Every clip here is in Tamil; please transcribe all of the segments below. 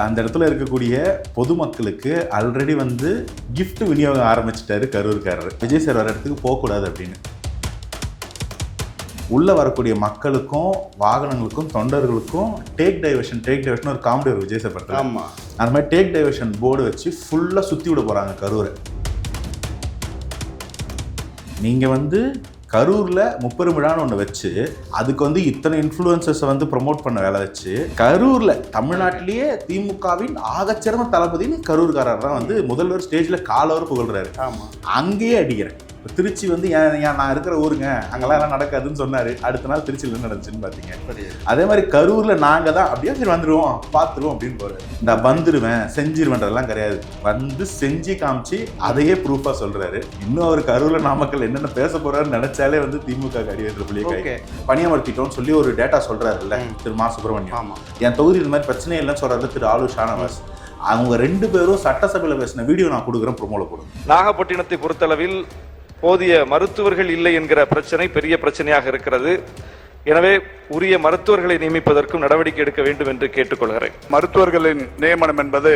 அந்த இடத்துல இருக்கக்கூடிய பொதுமக்களுக்கு ஆல்ரெடி வந்து gift விநியோகம் ஆரம்பிச்சிட்டாரு கரூர்காரர். விஜய் சார் வர இடத்துக்கு போகக்கூடாது அப்படின்னு. உள்ள வரக்கூடிய மக்களுக்கும் வாகனங்களுக்கும் தொண்டர்களுக்கும் டேக் டைவர்ஷன் டேக் டைவர்ஷன் ஒரு காமெடி ஒரு விஜய் சார் படத்துல. ஆமா. அந்த மாதிரி டேக் டைவர்ஷன் போர்டு வச்சு ஃபுல்லாக சுற்றி விட போகிறாங்க கரூரை. நீங்கள் வந்து கரூரில் முப்பெரும் விழான்னு ஒன்று வச்சு அதுக்கு வந்து இத்தனை இன்ஃப்ளூயன்சஸை வந்து ப்ரொமோட் பண்ண வேலை வச்சு கரூரில் தமிழ்நாட்டிலேயே திமுகவின் ஆகச்சிறந்த தளபதின்னு கரூர்காரர் தான் வந்து முதல்வர் ஸ்டேஜில் காலவர் புகழ்றாரு. ஆமா. அங்கேயே அடிக்கிறேன். திருச்சி வந்து ஏன் ஏன் நான் இருக்கிற ஊருங்க அங்கெல்லாம் எல்லாம் நடக்காதுன்னு சொன்னார். அடுத்த நாள் திருச்சியில் என்ன நடந்துச்சுன்னு பார்த்தீங்க அதே மாதிரி கரூர்ல நாங்க தான் அப்படியே சரி வந்துருவோம் பார்த்துருவோம் அப்படின்னு போறாரு. இந்த வந்துருவேன் செஞ்சிருவேன்றதெல்லாம் கிடையாது. வந்து செஞ்சு காமிச்சு அதையே ப்ரூஃபா சொல்றாரு. இன்னும் அவர் கரூர்ல நாமக்கல் என்னென்ன பேச போறாருன்னு நினைச்சாலே வந்து திமுக அடிவேற்ற புள்ளிய பணியமர்த்திட்டோம்னு சொல்லி ஒரு டேட்டா சொல்றாருல்ல ம். திரு மா சுப்பிரமணியம். ஆமா. என் தொகுதி இந்த மாதிரி பிரச்சனை இல்லைன்னு சொல்றாரு திரு ஆலு ஷானவாஸ். அவங்க ரெண்டு பேரும் சட்டசபையில் பேசின வீடியோ நான் கொடுக்குறேன் ப்ரொமோல போடுங்க நாகப்பட்டினத்தை பொறுத்தளவில் போதிய மருத்துவர்கள் இல்லை என்கிற பிரச்சனை பெரிய பிரச்சனையாக இருக்கிறது. எனவே உரிய மருத்துவர்களை நியமிப்பதற்கும் நடவடிக்கை எடுக்க வேண்டும் என்று கேட்டுக்கொள்கிறேன். மருத்துவர்களின் நியமனம் என்பது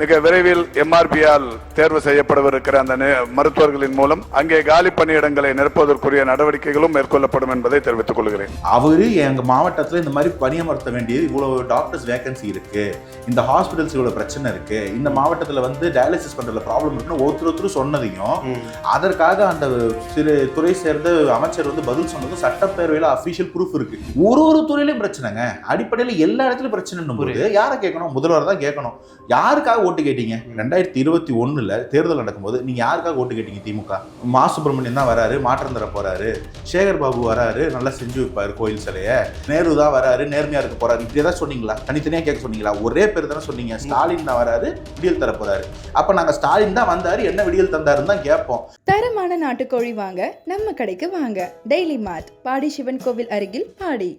மிக விரைவில் எம்ஆர்பியால் தேர்வு செய்யப்படவிருக்கிற அந்த மருத்துவர்களின் மூலம் அங்கே காலி பணியிடங்களை நிரப்புவதற்குரிய நடவடிக்கைகளும் மேற்கொள்ளப்படும் என்பதை தெரிவித்துக் கொள்கிறேன். அவரு எங்க மாவட்டத்துல இந்த மாதிரி பணியமர்த்த வேண்டியது இவ்வளவு டாக்டர்ஸ் வேகன்சி இருக்கு. இந்த ஹாஸ்பிட்டல்ஸ் இவ்வளவு பிரச்சனை இருக்கு. இந்த மாவட்டத்துல வந்து டயாலிசிஸ் பண்றதுல ப்ராப்ளம் இருக்குன்னு ஒருத்தர் ஒருத்தர் சொன்னதையும். அதற்காக அந்த சிறு துறை சேர்ந்த அமைச்சர் வந்து பதில் சொன்னது சட்டப்பேரவையில அபிஷியல் ப்ரூஃப் இருக்கு. ஒரு ஒரு துறையிலும் பிரச்சனைங்க. அடிப்படையில எல்லா இடத்துலயும் பிரச்சனை யாரை கேட்கணும்? முதல்வர் தான் கேட்கணும். யாருக்காக ஓட்டு கேட்டீங்க? ரெண்டாயிரத்தி இருபத்தி ஒன்றில் தேர்தல் நடக்கும்போது நீங்கள் யாருக்காக ஓட்டு கேட்டீங்க திமுக? மா சுப்பிரமணியம் தான் வராரு மாற்றம் தர போறாரு. சேகர் பாபு வராரு நல்லா செஞ்சு வைப்பார் கோயில் சிலைய. நேரு தான் வராரு நேர்மையாக இருக்க போகிறாரு இப்படி ஏதாவது சொன்னீங்களா? தனித்தனியாக கேட்க சொன்னீங்களா? ஒரே பேர் தானே சொன்னீங்க. ஸ்டாலின் தான் வராரு விடியல் தர போகிறாரு அப்போ நாங்கள் ஸ்டாலின் தான் வந்தார் என்ன விடியல் தந்தாருன்னு தான் கேட்போம். தரமான நாட்டுக்கோழி வாங்க நம்ம கடைக்கு வாங்க. டெய்லி மார்ட் பாடி சிவன் கோவில் அருகில் பாடி.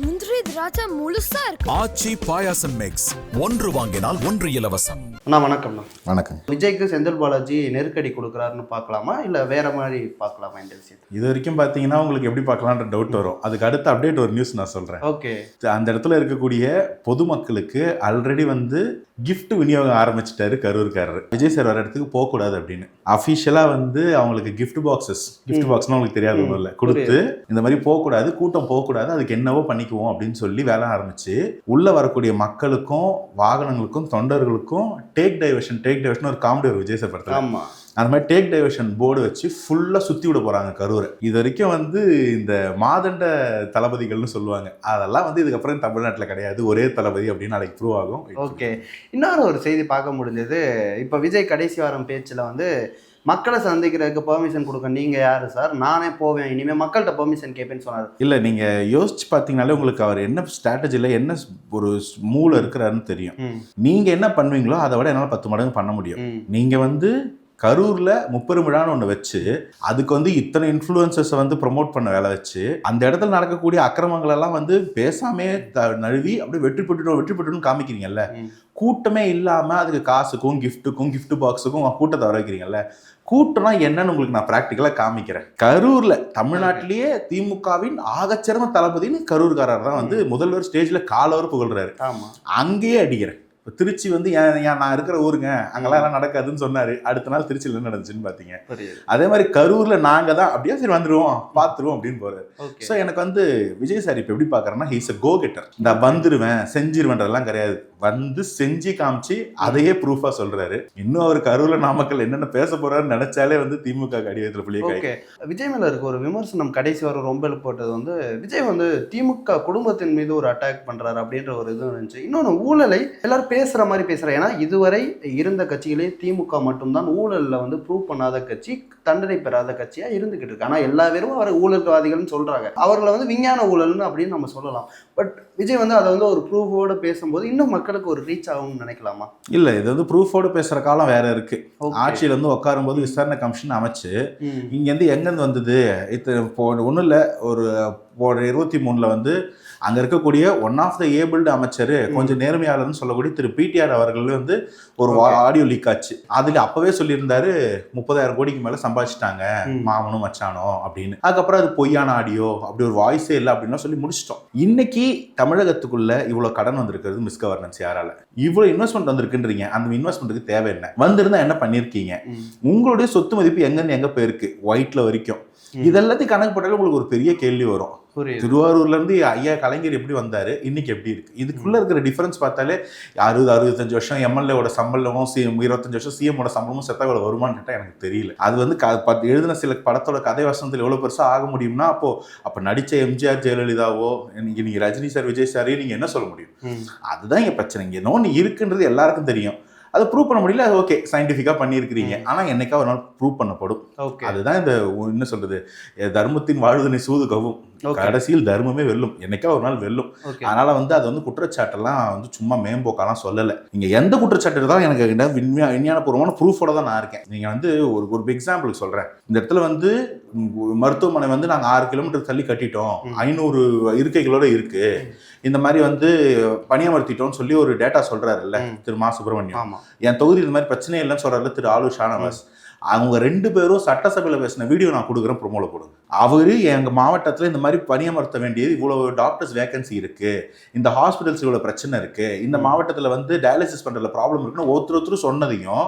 முந்திரி திராட்சை முழுசா இருக்கு. ஆச்சி பாயாசம் மிக்ஸ் ஒன்று வாங்கினால் ஒன்று இலவசம். அண்ணா வணக்கம்ண்ணா. வணக்கம். விஜய்க்கு செந்தில் பாலாஜி நெருக்கடி கொடுக்குறாருன்னு பார்க்கலாமா? இல்ல வேற மாதிரி பார்க்கலாமா இந்த விஷயத்தை? இது வரைக்கும் பாத்தீங்கன்னா உங்களுக்கு எப்படி பார்க்கலான்ற டவுட் வரும். அதுக்கு அடுத்த அப்டேட் ஒரு நியூஸ் நான் சொல்றேன். ஓகே அந்த இடத்துல இருக்கக்கூடிய பொதுமக்களுக்கு ஆல்ரெடி வந்து gift விநியோகம் ஆரம்பிச்சிட்டாரு கரூர்காரர். விஜய் சார் வர இடத்துக்கு போகக்கூடாது அப்படின்னு. அஃபிஷியலாக வந்து அவங்களுக்கு gift பாக்ஸஸ் ம். பாக்ஸ்னு அவங்களுக்கு தெரியாது ஒன்றும் இல்லை கொடுத்து இந்த மாதிரி போகக்கூடாது கூட்டம் போகக்கூடாது அதுக்கு என்னவோ பண்ணிக்குவோம் அப்படின்னு சொல்லி வேலை ஆரம்பிச்சு உள்ள வரக்கூடிய மக்களுக்கும் வாகனங்களுக்கும் தொண்டர்களுக்கும் டேக் டைவர்ஷன் டேக் டைவர்ஷன் ஒரு காமெடி ஒரு விஜய் சார் படத்துல. ஆமா. அந்த மாதிரி டேக் டைவர்ஷன் போர்டு வச்சு ஃபுல்லாக சுற்றி விட போகிறாங்க கரூரை. இது வரைக்கும் வந்து இந்த மாதண்ட தளபதிகள்னு சொல்லுவாங்க. அதெல்லாம் வந்து இதுக்கப்புறம் தமிழ்நாட்டில் கிடையாது. ஒரே தளபதி அப்படின்னு நாளைக்கு ப்ரூவ் ஆகும். ஓகே இன்னொரு ஒரு செய்தி பார்க்க முடிஞ்சது. இப்போ விஜய் கடைசி வாரம் பேச்சில் வந்து மக்களை சந்திக்கிறதுக்கு பெர்மிஷன் கொடுக்க நீங்க யாரு சார்? நானே போவேன். இனிமே மக்கள்கிட்ட பெர்மிஷன் கேட்பேன்னு சொன்னார். இல்லை நீங்கள் யோசிச்சு பார்த்தீங்கனாலே உங்களுக்கு அவர் என்ன ஸ்ட்ராட்டஜியில் என்ன ஒரு மூளை இருக்கிறாருன்னு தெரியும். நீங்கள் என்ன பண்ணுவீங்களோ அதை விட என்னால் பத்து மடங்கு பண்ண முடியும். நீங்கள் வந்து கரூரில் முப்பெரும் விழான்னு ஒன்று வச்சு அதுக்கு வந்து இத்தனை இன்ஃப்ளூயன்சஸை வந்து ப்ரொமோட் பண்ண வேலை வச்சு அந்த இடத்துல நடக்கக்கூடிய அக்கிரமங்கள் எல்லாம் வந்து பேசாமே த நழுவி அப்படியே வெற்றி பெற்றுட்டோம் வெற்றி பெற்றுட்டோம்னு காமிக்கிறீங்கல்ல. கூட்டமே இல்லாமல் அதுக்கு காசுக்கும் கிஃப்ட்டுக்கும் gift பாக்ஸுக்கும் கூட்டத்தை வர வைக்கிறீங்கல்ல கூட்டம்னா என்னன்னு உங்களுக்கு நான் ப்ராக்டிக்கலாக காமிக்கிறேன். கரூரில் தமிழ்நாட்டிலேயே திமுகவின் ஆகச்சிறந்த தளபதின்னு கரூர்காரர் தான் வந்து முதல்வர் ஸ்டேஜில் காலவர் புகழ்றாரு. ஆமா. அங்கேயே அடிக்கிறேன். இப்ப திருச்சி வந்து ஏன் ஏன் நான் இருக்கிற ஊருங்க அங்கெல்லாம் எல்லாம் நடக்காதுன்னு சொன்னாரு. அடுத்த நாள் திருச்சியில் என்ன நடந்துச்சுன்னு பார்த்தீங்க அதே மாதிரி கரூர்ல நாங்க தான் அப்படியே சரி வந்துருவோம் பார்த்துருவோம் அப்படின்னு ஓகே. ஸோ எனக்கு வந்து விஜய் சார் இப்போ எப்படி பார்க்கறேன்னா ஹீஸ் அ கோ கெட்டர் இந்த வந்துருவேன் செஞ்சிருவேன்றதெல்லாம் கிடையாது. வந்து செஞ்சு காமிச்சு அதையே ப்ரூஃபா சொல்றாரு. இன்னும் அவர் கரூர்ல நாமக்கல் என்னென்ன பேச போறாருன்னு நினைச்சாலே வந்து திமுக அடிவயத்துல புள்ளிய ஓகே. விஜய் மேல இருக்க ஒரு விமர்சனம் கடைசி வாரம் ரொம்ப போட்டது வந்து விஜய் வந்து திமுக குடும்பத்தின் மீது ஒரு அட்டாக் பண்றாரு அப்படின்ற ஒரு இது இருந்துச்சு. இன்னொன்று ஊழலை எல்லாரும் பேசுற மாதிரி பேசுறாங்க ஏன்னா இதுவரை இருந்த கட்சிகளே திமுக மட்டும்தான் ஊழல்ல வந்து ப்ரூவ் பண்ணாத கட்சி தண்டனை பெறாத கட்சியா இருந்துகிட்டு இருக்கு. ஆனா எல்லா பேரும் அவர் ஊழல்வாதிகள்னு சொல்றாங்க. அவர்களை வந்து விஞ்ஞான ஊழல்னு அப்படின்னு நம்ம சொல்லலாம். பட் விஜய் வந்து அதை வந்து ஒரு ப்ரூஃபோட பேசும்போது இன்னும் மக்களுக்கு ஒரு ரீச் ஆகும்னு நினைக்கலாமா? இல்ல இது வந்து ப்ரூஃபோட பேசுற காலம் வேற இருக்கு. Okay. ஆட்சியில வந்து உட்காரும் போது விசாரணை கமிஷன் அமைச்சு. இங்கேருந்து எங்கேருந்து வந்தது? இத்தனை இப்போ ஒன்றும் இல்லை. ஒரு ஒரு இருபத்தி மூணுல வந்து அங்க இருக்கக்கூடிய ஒன் ஆஃப் த ஏபிள்டு அமைச்சர் கொஞ்சம் நேர்மையாளர்னு சொல்லக்கூடிய திரு பிடிஆர் அவர்கள் வந்து ஒரு ஆடியோ லீக் ஆச்சு. அதுல அப்பவே சொல்லியிருந்தாரு முப்பதாயிரம் கோடிக்கு மேல சம்பாதிச்சிட்டாங்க. மாமனும் மச்சானோ அப்படின்னு. அதுக்கப்புறம் அது பொய்யான ஆடியோ அப்படி ஒரு வாய்ஸே இல்லை அப்படின்னு சொல்லி முடிச்சிட்டோம். இன்னைக்கு தமிழகத்துக்குள்ள இவ்வளவு கடன் வந்திருக்கிறது மிஸ் கவர்னன்ஸ் யாரால? இவ்வளவு இன்வெஸ்ட்மெண்ட் வந்திருக்குன்றீங்க. அந்த இன்வெஸ்ட்மெண்ட்டுக்கு தேவை என்ன? வந்திருந்தா என்ன பண்ணிருக்கீங்க? ம். உங்களுடைய சொத்து மதிப்பு எங்கன்னு எங்க போயிருக்கு? ஒயிட்ல வரைக்கும். இதெல்லாத்தையும் கணக்கு போட்டாலும் உங்களுக்கு ஒரு பெரிய கேள்வி வரும். புரியுது. திருவாரூர்ல இருந்து ஐயா கலைஞர் எப்படி வந்தாரு இன்னைக்கு எப்படி இருக்கு? இதுக்குள்ள இருக்கிற டிஃபரன்ஸ் பார்த்தாலே அறுபது அறுபத்தஞ்சு வருஷம் எம்எல்ஏவோட சம்பளமும் சிஎம் இருபத்தஞ்சு வருஷம் சிஎம்மோட சம்பளமும் செத்தா இவ்வளவு வருமானு எனக்கு தெரியல. அது வந்து க- எழுதின சில படத்தோட கதை வசனத்தில் எவ்வளவு பெருசா ஆக முடியும்னா அப்போ அப்ப நடிச்ச எம்ஜிஆர் ஜெயலலிதாவோ இன்னைக்கு நீங்க ரஜினி சார் விஜய் சாரையும் நீங்க என்ன சொல்ல முடியும். அதுதான் இங்க பிரச்சனை. இங்க இன்னொன்று இருக்குன்றது எல்லாருக்கும் தெரியும். அதை ப்ரூவ் பண்ண முடியல. அது ஓகே சயின்டிஃபிக்கா பண்ணியிருக்கிறீங்க. ஆனா என்னைக்கா ஒரு நாள் ப்ரூவ் பண்ணப்படும். ஓகே அதுதான் இந்த என்ன சொல்றது? எ, தர்மத்தின் வாழ்வதனை சூது கவும் கடைசியில் தர்மமே வெல்லும். என்னைக்கா ஒரு நாள் வெல்லும். அதனால வந்து அது வந்து குற்றச்சாட்டெல்லாம் வந்து சும்மா மேம்போக்காலாம் சொல்லலை. நீங்க எந்த குற்றச்சாட்டு இருந்தாலும் எனக்கு என்ன விண்மையா விஞ்ஞானபூர்வமான ப்ரூஃபோட தான் நான் இருக்கேன். நீங்க வந்து ஒரு ஒரு எக்ஸாம்பிளுக்கு சொல்றேன். இந்த இடத்துல வந்து மருத்துவமனை வந்து நாங்க ஆறு கிலோமீட்டர் தள்ளி கட்டிட்டோம். ஐநூறு இருக்கைகளோட இருக்கு. இந்த மாதிரி வந்து பணியமர்த்திட்டோம்னு சொல்லி ஒரு டேட்டா சொல்றாருல்ல ம். திரு. மா சுப்பிரமணியம் ஆமா. என் தொகுதி இந்த மாதிரி பிரச்சனை இல்லைன்னு சொல்றாருல திரு ஆலு ஷானவாஸ். அவங்க ரெண்டு பேரும் சட்டசபையில் பேசின வீடியோ நான் கொடுக்குறேன் ப்ரொமோல போடுங்க. அவரு எங்க மாவட்டத்தில் இந்த மாதிரி பணியமர்த்த வேண்டியது இவ்வளவு டாக்டர்ஸ் வேகன்சி இருக்கு. இந்த ஹாஸ்பிட்டல்ஸ் இவ்வளவு பிரச்சனை இருக்கு. இந்த மாவட்டத்தில் வந்து டயாலிசிஸ் பண்றதுல ப்ராப்ளம் இருக்குன்னு ஒருத்தர் ஒருத்தர் சொன்னதையும்.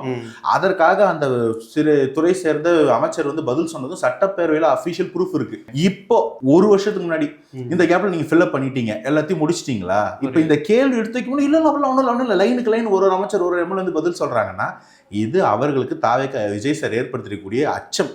அதற்காக அந்த சிறு துறை சேர்ந்த அமைச்சர் வந்து பதில் சொன்னதும் சட்டப்பேரவையில் அஃபிஷியல் ப்ரூஃப் இருக்கு. இப்போ ஒரு வருஷத்துக்கு முன்னாடி. இந்த கேப்ல நீங்க ஃபில்அப் பண்ணிட்டீங்க. எல்லாத்தையும் முடிச்சிட்டீங்களா? இப்போ இந்த கேள்வி எடுத்து வைக்க முடியும் இல்ல அப்படிலாம் ஒன்றும் இல்லை ஒன்றும் இல்லை. லைனுக்கு லைன் ஒரு ஒரு அமைச்சர் ஒரு எம்எல்ஏ வந்து பதில் சொல்றாங்கன்னா இது அவர்களுக்கு தாவேக்க விஜய் சார் ஏற்படுத்திருக்கக்கூடிய அச்சம்.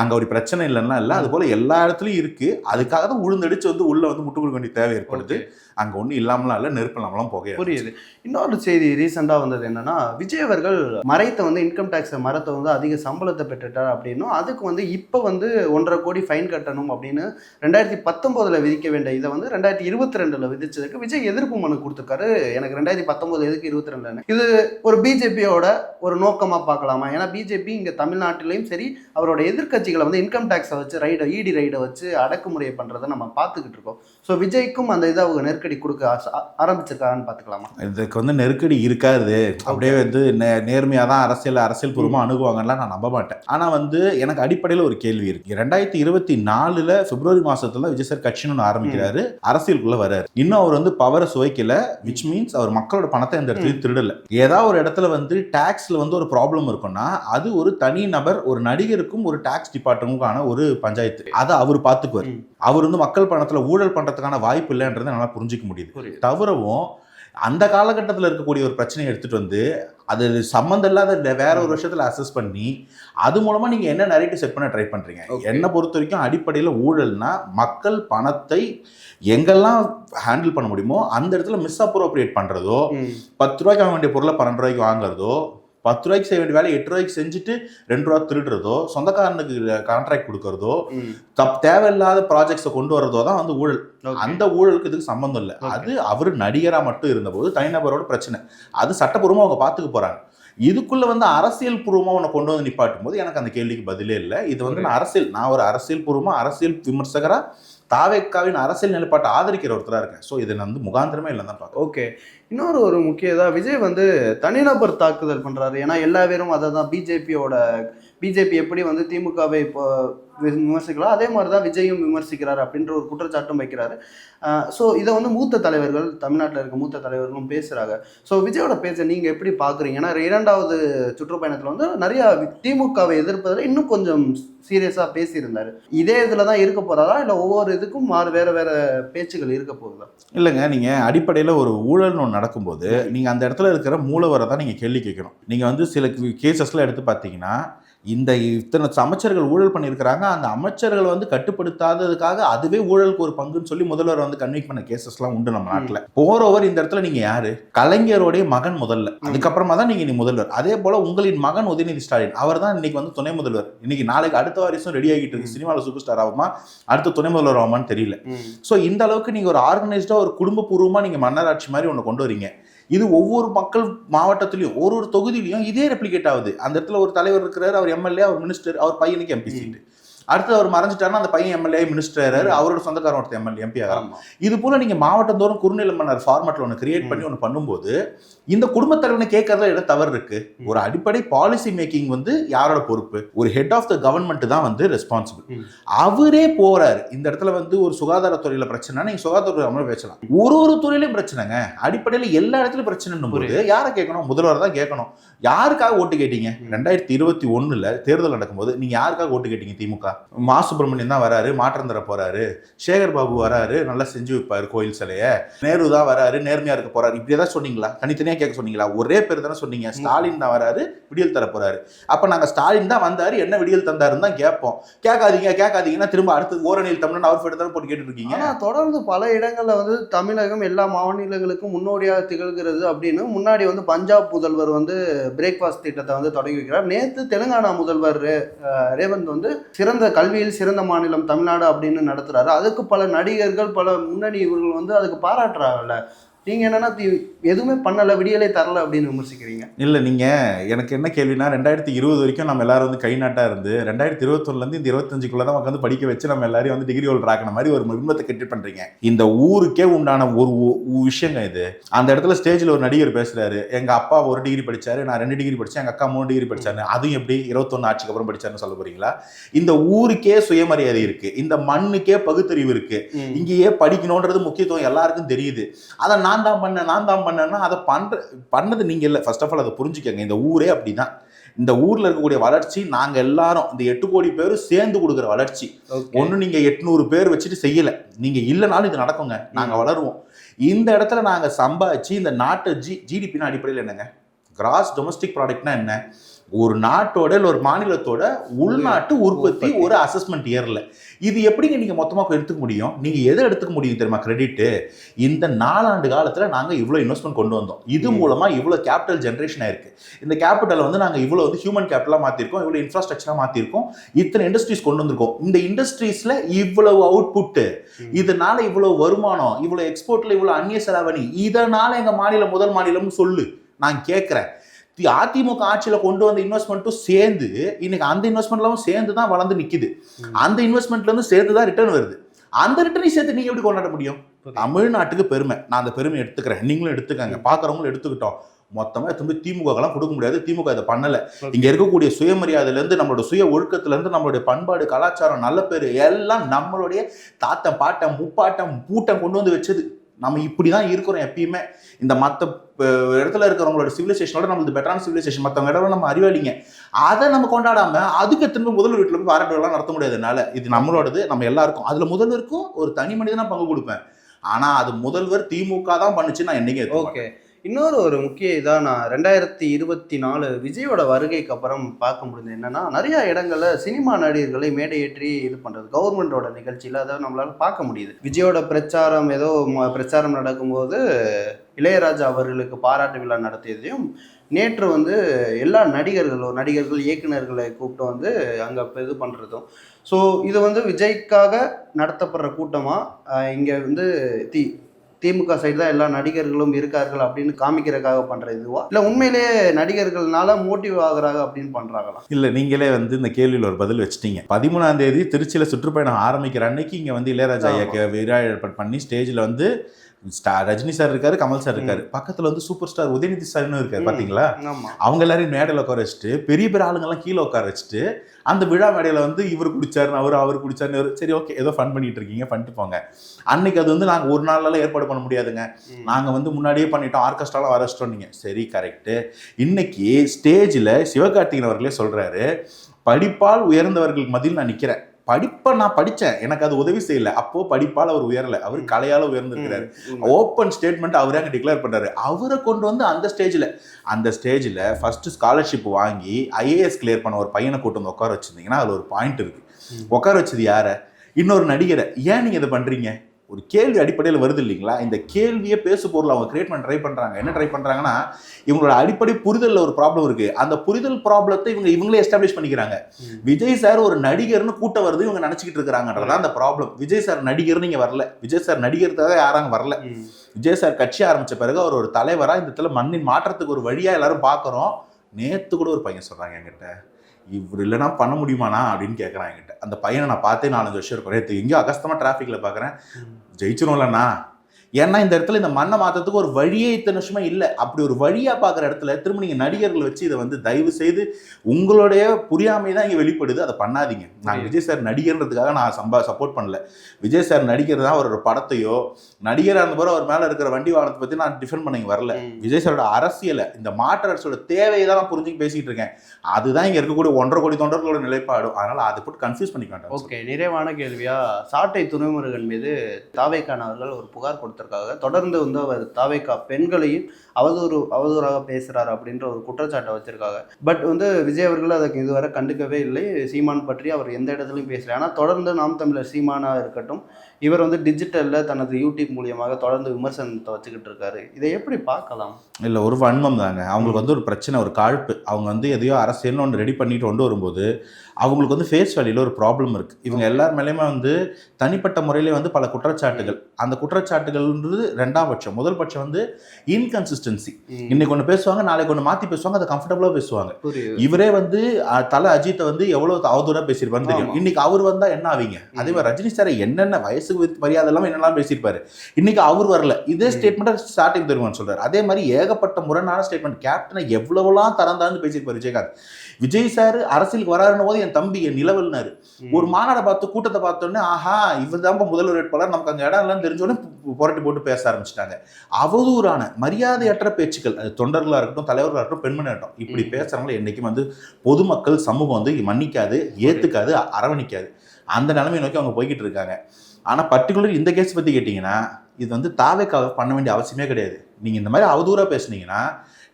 அங்க ஒரு பிரச்சனை இல்லைன்னா இல்ல அது போல எல்லா இடத்துலயும் இருக்கு. அதுக்காக தான் உளுந்தடிச்சு வந்து உள்ள வந்து முட்டுக்கொடுக்க வேண்டிய தேவை ஏற்படுது. அங்கே ஒன்றும் இல்லாமலாம் இல்லை நெருப்பு இல்லாமலாம் போக புரியுது. இன்னொரு செய்தி ரீசெண்டாக வந்தது என்னன்னா விஜய் அவர்கள் மறைத்த வந்து இன்கம் டேக்ஸ் மரத்தை வந்து அதிக சம்பளத்தை பெற்றுட்டார் அப்படின்னும் அதுக்கு வந்து இப்போ வந்து ஒன்றரை கோடி ஃபைன் கட்டணும் அப்படின்னு ரெண்டாயிரத்தி பத்தொம்போதில் விதிக்க வேண்டிய இதை வந்து ரெண்டாயிரத்தி இருபத்தி ரெண்டில் விதிச்சதுக்கு விஜய் எதிர்ப்பு மனு கொடுத்துருக்காரு. எனக்கு ரெண்டாயிரத்தி பத்தொம்போது எதுக்கு இருபத்தி ரெண்டுன்னு. இது ஒரு பிஜேபியோட ஒரு நோக்கமாக பார்க்கலாமா? ஏன்னா பிஜேபி இங்கே தமிழ்நாட்டிலையும் சரி அவரோட எதிர்க்கட்சிகளை வந்து இன்கம் டேக்ஸை வச்சு ரைடை இடி ரைடை வச்சு அடக்குமுறையை பண்ணுறதை நம்ம பார்த்துக்கிட்டு இருக்கோம். ஸோ விஜய்க்கும் அந்த இதை அவங்க நெருக்கடி கொடுக்க ஆச- ஆ- ஆரம்பிச்சிருக்காங்கன்னு பார்த்துக்கலாமா? இதுக்கு வந்து நெருக்கடி இருக்காது. அப்படியே வந்து நே- நேர்மையா தான் அரசியல் அரசியல் பூர்வமா அணுகுவாங்கலாம் நான் நம்ப மாட்டேன். ஆனா வந்து எனக்கு அடிப்படையில் ஒரு கேள்வி இருக்கு. ரெண்டாயிரத்தி இருபத்தி நாலுல பிப்ரவரி மாசத்துல விஜய் சார் கட்சின்னு ஒண்ணு ஆரம்பிக்கிறாரு. அரசியலுக்குள்ள வராரு இன்னும் அவர் வந்து பவரை சுவைக்கல விச் மீன்ஸ் அவர் மக்களோட பணத்தை இந்த இடத்துல திருடல. ஏதாவது ஒரு இடத்துல வந்து டாக்ஸ்ல வந்து ஒரு ப்ராப்ளம் இருக்கும்னா அது ஒரு தனி நபர் ஒரு நடிகருக்கும் ஒரு டாக்ஸ் டிபார்ட்மெண்ட்டுக்கான ஒரு பஞ்சாயத்து. அதை அவர் பார்த்துக்குவார். அவர் வந்து மக்கள் பணத்துல ஊழல் பண்றதுக்கான வாய்ப்பு இல்லைன்றதை நல்லா புரிஞ்சுக்க முடியுது தவிரவும் அந்த காலகட்டத்தில் இருக்கக்கூடிய ஒரு பிரச்சனையை எடுத்துட்டு வந்து அது சம்மந்தம் இல்லாத வேற ஒரு விஷயத்துல அசஸ் பண்ணி அது மூலமா நீங்க என்ன நரேட்டிவ் செட் பண்ண ட்ரை Okay. என்னை பொறுத்த வரைக்கும் அடிப்படையில் ஊழல்னா மக்கள் பணத்தை எங்கெல்லாம் ஹேண்டில் பண்ண முடியுமோ அந்த இடத்துல மிஸ் அப்ரோப்ரியேட் பண்றதோ ம். பத்து ரூபாய்க்கு வாங்க வேண்டிய பொருளை பன்னெண்டு ரூபாய்க்கு வாங்குறதோ பத்து ரூபாய்க்கு செய்ய வேண்டிய வேலையை எட்டு ரூபாய்க்கு செஞ்சுட்டு ரெண்டு ரூபா திருடுறதோ சொந்தக்காரனுக்கு கான்ட்ராக்ட் கொடுக்கறதோ. தப் தேவையில்லாத ப்ராஜெக்ட்ஸை கொண்டு வரதோ தான் வந்து ஊழல். அந்த ஊழலுக்கு இதுக்கு சம்பந்தம் இல்லை. அது அவர் நடிகரா மட்டும் இருந்தபோது தனிநபரோட பிரச்சனை அது சட்டப்பூர்வமா அவங்க பார்த்துக்க போறாங்க இதுக்குள்ள வந்து அரசியல் பூர்வமா உன்னை கொண்டு வந்து நிப்பாட்டும் போது எனக்கு அந்த கேள்விக்கு பதிலே இல்லை இது வந்து நான் அரசியல் நான் ஒரு அரசியல் பூர்வமா அரசியல் விமர்சகரா தாவேக்காவின் அரசியல் நிலைப்பாட்டை ஆதரிக்கிற ஒருத்தராக இருக்கேன். ஸோ இது நான் வந்து முகாந்திரமே இல்லை தான் பார்க்க ஓகே இன்னொரு ஒரு முக்கியதாக விஜய் வந்து தனிநபர் தாக்குதல் பண்ணுறாரு ஏன்னா எல்லா பேரும் அதை தான் பிஜேபியோட பிஜேபி எப்படி வந்து திமுகவை இப்போ வி- விமர்சிக்கலாம்? அதே மாதிரி தான் விஜயும் விமர்சிக்கிறார் அப்படின்ற ஒரு குற்றச்சாட்டும் வைக்கிறாரு. ஸோ இதை வந்து மூத்த தலைவர்கள் தமிழ்நாட்டில் இருக்க மூத்த தலைவர்களும் பேசுகிறாங்க ஸோ விஜயோட பேச்சை நீங்கள் எப்படி பார்க்குறீங்க ஏன்னா இரண்டாவது சுற்றுப்பயணத்தில் வந்து நிறையா திமுகவை எதிர்ப்பதில் இன்னும் கொஞ்சம் சீரியஸாக பேசியிருந்தார். இதே இதில் தான் இருக்க போகிறாரா இல்லை ஒவ்வொரு இதுக்கும் மாறு வேறு வேறு பேச்சுகள் இருக்க போகுதா? இல்லைங்க நீங்கள் அடிப்படையில் ஒரு ஊழல்னு ஒன்று நடக்கும்போது நீங்கள் அந்த இடத்துல இருக்கிற மூலவரை தான் நீங்கள் கேள்வி கேட்கணும். நீங்கள் வந்து சில கேசஸ்லாம் எடுத்து பார்த்தீங்கன்னா இந்த இத்தனை அமைச்சர்கள் ஊழல் பண்ணியிருக்கிறாங்க அந்த அமைச்சர்களை வந்து கட்டுப்படுத்தாததுக்காக அதுவே ஊழலுக்கு ஒரு பங்குன்னு சொல்லி முதல்வர் வந்து கன்விக் பண்ண கேசஸ்லாம் உண்டு நம்ம நாட்டில். போறவர் இந்த இடத்துல நீங்க யாரு? கலைஞருடைய மகன் முதல்ல. அதுக்கப்புறமா தான் நீங்க முதல்வர். அதே போல உங்களின் மகன் உதயநிதி ஸ்டாலின். அவர் தான் இன்னைக்கு வந்து துணை முதல்வர். இன்னைக்கு நாளைக்கு அடுத்த வாரிசும் ரெடி ஆகிட்டு இருக்கு. சினிமாவில் சூப்பர் ஸ்டார் ஆகுமா? அடுத்த துணை முதல்வர் ஆகுமான்னு தெரியல. ஸோ இந்த அளவுக்கு நீங்கள் ஒரு ஆர்கனைஸ்டாக ஒரு குடும்பபூர்வமாக நீங்கள் மன்னராட்சி மாதிரி ஒன்று கொண்டு வரீங்க. இது ஒவ்வொரு மக்கள் மாவட்டத்திலையும் ஒரு ஒரு தொகுதியிலையும் இதே ரெப்ளிகேட் ஆகுது. அந்த இடத்துல ஒரு தலைவர் இருக்கிறார் அவர் எம்எல்ஏ அவர் மினிஸ்டர் அவர் பையனுக்கு எம்பி சீட்டு அடுத்து அவர் மறைஞ்சிட்டாருன்னா அந்த பையன் எம்எல்ஏ மினிஸ்டர் அவரோட சொந்தக்காரன் ஒருத்தர் எம்எல்ஏ எம்பி ஆகிறான் ஆமா. இது போல நீங்க மாவட்டந்தோறும் குறுநில மன்னர் ஃபார்மேட்ல ஒன்று கிரியேட் பண்ணி ஒன்று பண்ணும்போது இந்த குடும்பத் தலைவனை கேட்கறதுல என்ன தவறு இருக்கு? ஒரு அடிப்படை பாலிசி மேக்கிங் வந்து யாரோட பொறுப்பு? ஒரு ஹெட் ஆஃப் த கவர்மெண்ட் தான் வந்து ரெஸ்பான்சிபிள். அவரே போறாரு. இந்த இடத்துல வந்து ஒரு சுகாதாரத்துறையில பிரச்சனை நீங்க சுகாதாரத்துறை அமல பேசலாம் ஒரு ஒரு துறையிலும் பிரச்சனைங்க. அடிப்படையில் எல்லா இடத்துலயும் பிரச்சனைன்னும் போது யாரை கேட்கணும்? முதல்வர் தான் கேட்கணும். யாருக்காக ஓட்டு கேட்டீங்க? ரெண்டாயிரத்தி இருபத்தி ஒண்ணுல தேர்தல் நடக்கும்போது நீங்க யாருக்காக ஓட்டு கேட்டீங்க? திமுக. மா சுப்பிரமணியம் தான் வராரு மாற்றம் தர போறாரு. சேகர் பாபு வராரு நல்லா செஞ்சு வைப்பாரு கோயில் சிலைய. நேரு தான் வராரு நேர்மையா இருக்க போறாரு. இப்படியே தான் சொன்னீங்களா? தனித்தனியா கேட்க சொன்னீங்களா? ஒரே பேர் தானே சொன்னீங்க. ஸ்டாலின் தான் வராரு விடியல் தர போறாரு. அப்ப நாங்க ஸ்டாலின் தான் வந்தாரு என்ன விடியல் தந்தாருன்னு தான் கேட்போம். கேட்காதீங்க கேட்காதீங்கன்னா திரும்ப அடுத்து ஓரணியில் தமிழன் அவர் பேர் தானே போட்டு கேட்டு இருக்கீங்க தொடர்ந்து பல இடங்கள்ல வந்து தமிழகம் எல்லா மாநிலங்களுக்கும் முன்னோடியாக திகழ்கிறது அப்படின்னு முன்னாடி வந்து பஞ்சாப் முதல்வர் வந்து பிரேக்ஃபாஸ்ட் திட்டத்தை வந்து தொடங்கி வைக்கிறார். நேத்து தெலுங்கானா முதல்வர் ரேவந்த் வந்து சிறந்த கல்வியில் சிறந்த மாநிலம் தமிழ்நாடு அப்படின்னு நடத்துறாரு. அதுக்கு பல நடிகர்கள் பல முன்னணி இவர்கள் வந்து அதுக்கு பாராட்டுறாங்கல்ல. நீங்க என்னன்னா எதுவுமே பண்ணல விடியலே தரல அப்படின்னு விமர்சிக்கிறீங்க. இல்ல நீங்க எனக்கு என்ன கேள்வினா ரெண்டாயிரத்தி இருபது வரைக்கும் நம்ம எல்லாரும் வந்து கை நாட்டா இருந்து ரெண்டாயிரத்தி இருபத்தொன்னுல இருந்து இந்த இருபத்தஞ்சுக்குள்ள தான் உட்காந்து படிக்க வச்சு நம்ம எல்லாரையும் வந்து டிகிரி ஹோல்டர் ஆக்கின மாதிரி ஒரு பிம்பத்தை கிரியேட் பண்றீங்க. இந்த ஊருக்கே உண்டான ஒரு விஷயங்க இது. அந்த இடத்துல ஸ்டேஜ்ல ஒரு நடிகர் பேசுறாரு. எங்க அப்பா ஒரு டிகிரி படிச்சாரு நான் ரெண்டு டிகிரி படிச்சேன் எங்க அக்கா மூணு டிகிரி படிச்சாரு. அதுவும் எப்படி இருபத்தொன்னு ஆட்சிக்கு அப்புறம் படிச்சாருன்னு சொல்ல போறீங்களா? இந்த ஊருக்கே சுயமரியாதை இருக்கு. இந்த மண்ணுக்கே பகுத்தறிவு இருக்கு. இங்கேயே படிக்கணுன்றது முக்கியத்துவம் எல்லாருக்கும் தெரியுது. அதை நான் தான் பண்ணேன் நான் தான் பண்ணேன்னா அதை பண்ற பண்ணது நீங்க இல்லை. ஃபர்ஸ்ட் ஆஃப் ஆல் அதை புரிஞ்சுக்கங்க. இந்த ஊரே அப்படிதான். இந்த ஊர்ல இருக்கக்கூடிய வளர்ச்சி நாங்க எல்லாரும் இந்த எட்டு கோடி பேரும் சேர்ந்து கொடுக்குற வளர்ச்சி. ஒண்ணு நீங்க எட்நூறு பேர் வச்சுட்டு செய்யல. நீங்க இல்லைனாலும் இது நடக்குங்க. நாங்க வளருவோம். இந்த இடத்துல நாங்க சம்பாதிச்சு இந்த நாட்டு ஜி ஜிடிபின்னு அடிப்படையில் என்னங்க? கிராஸ் டொமஸ்டிக் ப்ராடக்ட்னா என்ன? ஒரு நாட்டோட இல்லை ஒரு மாநிலத்தோட உள்நாட்டு உற்பத்தி ஒரு அசஸ்மெண்ட் இயர்ல இது எப்படிங்க நீங்க மொத்தமா போய் எடுத்துக்க முடியும்? நீங்க எதை எடுத்துக்க முடியும் தெரியுமா கிரெடிட் இந்த நாலாண்டு காலத்துல நாங்க இவ்வளவு இன்வெஸ்ட்மெண்ட் கொண்டு வந்தோம். இது மூலமா இவ்வளவு கேபிட்டல் ஜென்ரேஷன் ஆயிருக்கு. இந்த கேபிட்டலை வந்து நாங்க இவ்வளவு வந்து ஹியூமன் கேபிட்டலா மாத்திருக்கோம். இவ்வளவு இன்ஃப்ராஸ்ட்ரக்சரா மாத்திருக்கோம். இத்தனை இண்டஸ்ட்ரீஸ் கொண்டு வந்திருக்கோம். இந்த இண்டஸ்ட்ரீஸ்ல இவ்வளவு அவுட்புட் இதனால இவ்வளவு வருமானம் இவ்வளவு எக்ஸ்போர்ட்ல இவ்வளவு அந்நிய செலவணி. இதனால எங்க மாநிலம் முதல் மாநிலம்னு சொல்லு. நான் கேட்கிறேன் அதிமுக ஆட்சியில கொண்டு வந்த இன்வெஸ்ட்மெண்ட்டும் சேர்ந்து இன்னைக்கு அந்த இன்வெஸ்ட்மெண்ட்லாம் சேர்ந்து தான் வளர்ந்து நிக்குது. அந்த இன்வெஸ்ட்மெண்ட்ல இருந்து சேர்த்து தான் ரிட்டர்ன் வருது. அந்த ரிட்டர்னை சேர்த்து நீங்க எப்படி கொண்டாட முடியும்? தமிழ்நாட்டுக்கு பெருமை. நான் அந்த பெருமை எடுத்துக்கிறேன். நீங்களும் எடுத்துக்கங்க. பாக்குறவங்களும் எடுத்துக்கிட்டோம். மொத்தமா திரும்பி திமுகலாம் கொடுக்க முடியாது. திமுக இதை பண்ணல. இங்க இருக்கக்கூடிய சுயமரியாதையில இருந்து நம்மளோட சுய ஒழுக்கத்துல இருந்து நம்மளுடைய பண்பாடு கலாச்சாரம் நல்ல பேரு எல்லாம் நம்மளுடைய தாத்தம் பாட்டம் முப்பாட்டம் பூட்டம் கொண்டு வந்து வச்சது. நம்ம இப்படி தான் இருக்கிறோம் எப்பயுமே. இந்த மற்ற இடத்துல இருக்கிறவங்களோட சிவிலைசேஷனோட நம்மளுக்கு பெட்டரான சிவிலைசேஷன் மற்றவங்க இடம் நம்ம அறிவாளிங்க. அதை நம்ம கொண்டாடாம அதுக்கு திரும்ப முதல்வர் வீட்டில் போய் பாராட்டுகள்லாம் நடத்த முடியாதுனால இது நம்மளோடது நம்ம எல்லாருக்கும். அதில் முதல்வருக்கும் ஒரு தனி மனிதனாக பங்கு கொடுப்பேன். ஆனால் அது முதல்வர் திமுக தான் பண்ணுச்சு நான் என்னைக்கு ஓகே. இன்னொரு ஒரு முக்கிய இதாக நான் ரெண்டாயிரத்தி இருபத்தி நாலு விஜயோட வருகைக்கு அப்புறம் பார்க்க முடிஞ்சது என்னன்னா நிறைய இடங்கள்ல சினிமா நடிகர்களை மேடையேற்றி இது பண்றது கவர்மெண்டோட நிகழ்ச்சியில் அதை நம்மளால பார்க்க முடியுது. விஜயோட பிரச்சாரம் ஏதோ பிரச்சாரம் நடக்கும்போது இளையராஜா அவர்களுக்கு பாராட்டு விழா நடத்தியதையும் நேற்று வந்து எல்லா நடிகர்களும் நடிகர்கள் இயக்குநர்களை கூப்பிட்டு வந்து அங்கே இது பண்ணுறதும் ஸோ இது வந்து விஜய்க்காக நடத்தப்படுற கூட்டமாக இங்கே வந்து தி திமுக சைடு தான் எல்லா நடிகர்களும் இருக்கார்கள் அப்படின்னு காமிக்கிறதுக்காக பண்ற இதுவா? இல்ல உண்மையிலேயே நடிகர்கள்னால மோட்டிவ் ஆகுறாங்க அப்படின்னு பண்றாங்களா? இல்ல நீங்களே வந்து இந்த கேள்வியில் ஒரு பதில் வச்சிட்டீங்க. பதிமூணாம் தேதி திருச்சியில சுற்றுப்பயணம் ஆரம்பிக்கிற அன்னைக்கு இங்க வந்து இளையராஜா. ஐயாக்கு விழா ஏற்பாடு பண்ணி ஸ்டேஜ்ல வந்து ஸ்டார் ரஜினி சார் இருக்காரு கமல் சார் இருக்காரு. பக்கத்துல வந்து சூப்பர் ஸ்டார் உதயநிதி சார்னு இருக்காரு. பாத்தீங்களா? அவங்க எல்லாரையும் மேடையில் உட்கார வச்சுட்டு பெரிய பெரிய ஆளுங்கெல்லாம் கீழே உட்கார வச்சுட்டு அந்த விழா மேடையில வந்து இவர் குடிச்சாருன்னு அவர் அவர் குடிச்சாருன்னு. சரி ஓகே ஏதோ ஃபன் பண்ணிட்டு இருக்கீங்க பண்ணிட்டு போங்க. அன்னைக்கு அது வந்து நாங்க ஒரு நாள்லாம் ஏற்பாடு பண்ண முடியாதுங்க. நாங்க வந்து முன்னாடியே பண்ணிட்டோம் ஆர்கெஸ்ட்ராலாம் வர வச்சிட்டோம் நீங்க. சரி கரெக்ட் இன்னைக்கு ஸ்டேஜ்ல சிவகார்த்திகேயன் அவர்களே சொல்றாரு படிப்பால் உயர்ந்தவர்கள் மத்தியில் நான் நிக்கிறேன். படிப்பை நான் படிச்சேன். எனக்கு அது உதவி செய்யல. அப்போ படிப்பால் அவர் உயரல. அவர் கலையால உயர்ந்திருக்கிறாரு. ஓப்பன் ஸ்டேட்மெண்ட் அவரே அங்கே டிக்ளேர் பண்றாரு. அவரை கொண்டு வந்து அந்த ஸ்டேஜில் அந்த ஸ்டேஜில் ஃபர்ஸ்ட் ஸ்காலர்ஷிப் வாங்கி ஐஏஎஸ் கிளியர் பண்ண ஒரு பையனை கூட்டு வந்து உட்கார வச்சிருந்தீங்கன்னா அதில் ஒரு பாயிண்ட் இருக்கு. ம். உட்கார வச்சது யாரை? இன்னொரு நடிகரை. ஏன் நீங்க இதை பண்றீங்க? ஒரு கேள்வி அடிப்படையில் வருது இல்லைங்களா? இந்த கேள்வியை பேசு பொருள் அவங்க கிரியேட் பண்ண ட்ரை பண்றாங்க. என்ன ட்ரை பண்றாங்கன்னா இவங்களோட அடிப்படை புரிதல்ல ஒரு ப்ராப்ளம் இருக்கு. அந்த புரிதல் ப்ராப்ளத்தை இவங்க இவங்களே எஸ்டாப்ளிஷ் பண்ணிக்கிறாங்க. விஜய் சார் ஒரு நடிகர்னு கூட்டம் வருது இவங்க நினைச்சுக்கிட்டு இருக்காங்கன்றதான் அந்த ப்ராப்ளம் விஜய் சார் நடிகர்னு இங்க வரல. விஜய் சார் நடிகருக்காக யாரும் வரல. விஜய் சார் கட்சி ஆரம்பிச்ச பிறகு அவர் ஒரு தலைவரா இந்த இடத்துல மண்ணின் மாற்றத்துக்கு ஒரு வழியா எல்லாரும் பார்க்கறோம். நேத்து கூட ஒரு பையன் சொல்றாங்க என்கிட்ட இவர் இல்லைன்னா பண்ண முடியுமாண்ணா? அப்படின்னு கேட்குறான் என்கிட்ட. அந்த பையனை நான் பார்த்தே நாலஞ்சு வருஷம் இருக்கும். நேற்று எங்கேயோ அகஸ்தமாக டிராஃபிக்கில் பார்க்குறேன் ஜெயிச்சிரும்லண்ணா ஏன்னா இந்த இடத்துல இந்த மண்ணை மாற்றத்துக்கு ஒரு வழியே இத்தனை வருஷமா இல்லை. அப்படி ஒரு வழியாக பார்க்குற இடத்துல திரும்ப நீங்கள் நடிகர்கள் வச்சு இதை வந்து தயவு செய்து உங்களுடைய புரியாமை தான் இங்கே வெளிப்படுது. அதை பண்ணாதீங்க. நான் விஜய் சார் நடிகர்ன்றதுக்காக நான் சம்பா சப்போர்ட் பண்ணல. விஜய் சார் நடிகர் தான் அவரோட படத்தையோ நடிகராக இருந்த போது அவர் மேலே இருக்கிற வண்டி வாகனத்தை பற்றி நான் டிஃபெண்ட் பண்ண இங்க வரல. விஜய் சாரோட அரசியலை இந்த மாற்று அரசோட தேவையை தான் நான் புரிஞ்சுக்க பேசிட்டு இருக்கேன். அதுதான் இங்கே இருக்கக்கூடிய ஒன்றரை கோடி தொண்டர்களோட நிலைப்பாடும் அதனால அதை போட்டு கன்ஃபியூஸ் பண்ணிக்க வேண்டாம். ஓகே நிறைவான கேள்வியா? சாட்டை துணைமுருகன் மீது தாவேக்கான அவர்கள் ஒரு புகார் கொடுத்திருக்காங்க. தொடர்ந்து வந்து அவர் தாவேக்கா பெண்களையும் அவதூறு அவதூறாக பேசுறாரு அப்படின்ற ஒரு குற்றச்சாட்டை வச்சிருக்காங்க. பட் வந்து விஜய் அவர்கள் அதுக்கு இதுவரை கண்டுக்கவே இல்லை. சீமான் பற்றி அவர் எந்த இடத்துலையும் பேசல. ஆனால் தொடர்ந்து நாம் தமிழர் சீமானாக இருக்கட்டும் இவர் வந்து டிஜிட்டலில் தனது யூடியூப் மூலியமாக தொடர்ந்து விமர்சனத்தை வச்சுக்கிட்டு இருக்காரு. இதை எப்படி பார்க்கலாம்? இல்லை ஒரு வன்மம் தாங்க. அவங்களுக்கு வந்து ஒரு பிரச்சனை ஒரு காழ்ப்பு. அவங்க வந்து எதையோ அரசியல்னு ஒன்று ரெடி பண்ணிட்டு கொண்டு வரும்போது அவங்களுக்கு வந்து ஃபேஸ் வேல்யூல ஒரு ப்ராப்ளம் இருக்கு. இவங்க எல்லார் மேலேயுமே வந்து தனிப்பட்ட முறையிலே வந்து பல குற்றச்சாட்டுகள். அந்த குற்றச்சாட்டுகள்ன்றது ரெண்டாம் பட்சம். முதல் பட்சம் வந்து இன்கன்சிஸ்டன்சி இன்னைக்கு ஒன்று பேசுவாங்க நாளைக்கு ஒன்று மாற்றி பேசுவாங்க அதை கம்ஃபர்டபுளாக பேசுவாங்க. இவரே வந்து தல அஜித்தை வந்து எவ்வளவு அவதூறா பேசியிருப்பாருன்னு தெரியும். இன்னைக்கு அவர் வந்தா என்ன ஆவீங்க? அதே மாதிரி ரஜினி சார் என்னென்ன வயசுக்கு மரியாதை இல்லாம என்னெல்லாம் பேசியிருப்பாரு? இன்னைக்கு அவர் வரல. இதே ஸ்டேட்மெண்ட் ஸ்டார்டிங் தருவான்னு சொல்றாரு. அதே மாதிரி ஏகப்பட்ட முரணான ஸ்டேட்மெண்ட் கேப்டனை எவ்வளவுலாம் தரந்தான்னு பேசியிருப்பாரு விஜயகாந்த். விஜய் சார் அரசியலுக்கு வராருன்னு போது என் தம்பி என் நிலவல்னாரு. ஒரு மாநாடை பார்த்து கூட்டத்தை பார்த்தோன்னே ஆஹா இவர் தான் முதல்வர் வேட்பாளர். நமக்கு அங்கே இடம் இல்லைன்னு தெரிஞ்சோடனே புரட்டி போட்டு பேச ஆரம்பிச்சிட்டாங்க. அவதூறான மரியாதையற்ற பேச்சுக்கள் அது தொண்டர்களாக இருக்கட்டும் தலைவர்களாக இருக்கட்டும் இருக்கட்டும் இப்படி. பேசுறவங்களை என்னைக்கும் வந்து பொதுமக்கள் சமூகம் வந்து மன்னிக்காது ஏத்துக்காது அரவணிக்காது. அந்த நிலைமை நோக்கி அவங்க போய்கிட்டு இருக்காங்க. ஆனால் பர்டிகுலர் இந்த கேஸ் பற்றி கேட்டிங்கன்னா இது வந்து தாவேக்காக பண்ண வேண்டிய அவசியமே கிடையாது. நீங்கள் இந்த மாதிரி அவதூறாக பேசுனீங்கன்னா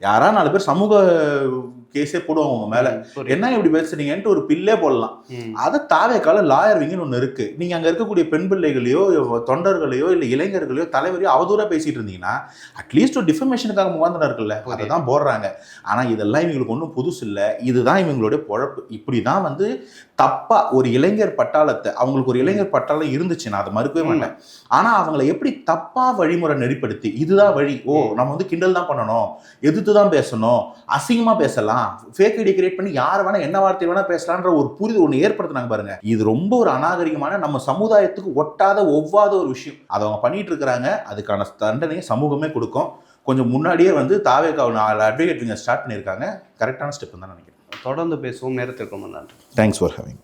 யாரா நாலு பேர் சமூக கேஸே போடுவாங்க உங்க மேல. என்ன இப்படி பேசுறீங்கன்ட்டு ஒரு பில்லே போடலாம். அதை தாவேக்கால லாயர் விங்கன்னு ஒன்று இருக்கு. நீங்க அங்க இருக்கக்கூடிய பெண் பிள்ளைகளையோ தொண்டர்களையோ இல்லை இளைஞர்களையோ தலைவரையோ அவதூறா பேசிட்டு இருந்தீங்கன்னா அட்லீஸ்ட் ஒரு டிஃபர்மேஷனுக்காக முகாந்திரம் இருக்குல்ல. அதை. தான் போடுறாங்க. ஆனா இதெல்லாம் இவங்களுக்கு ஒன்றும் புதுசு இல்லை. இதுதான் இவங்களுடைய பொழப்பு. இப்படி தான் வந்து தப்பா ஒரு இளைஞர் பட்டாளத்தை அவங்களுக்கு ஒரு இளைஞர் பட்டாளம் இருந்துச்சு நான் அதை மறுக்கவே மாட்டேன். ஆனா அவங்களை எப்படி தப்பா வழிமுறை நெறிப்படுத்தி இதுதான் வழி. ஓ நம்ம வந்து கிண்டல் தான் பண்ணணும். எதிர்த்து தான் பேசணும். அசிங்கமா பேசலாம். ஃபேக் ஐடி கிரியேட் பண்ணி யார் வேணா என்ன வார்த்தை வேணா பேசலான்ற ஒரு புரிதல் ஒன்று ஏற்படுத்தினாங்க பாருங்க. இது ரொம்ப ஒரு அநாகரிகமான நம்ம சமுதாயத்துக்கு ஒட்டாத ஒவ்வாத ஒரு விஷயம். அதை அவங்க பண்ணிட்டு இருக்கிறாங்க. அதுக்கான தண்டனையை சமூகமே கொடுக்கும். கொஞ்சம் முன்னாடியே வந்து தாவேக்கா நாலு அட்வொகேட் ஸ்டார்ட் பண்ணியிருக்காங்க. கரெக்டான ஸ்டெப் தான் நினைக்கிறேன். தொடர்ந்து பேசுவோம். நேரத்திற்கு நன்றி. Thanks for having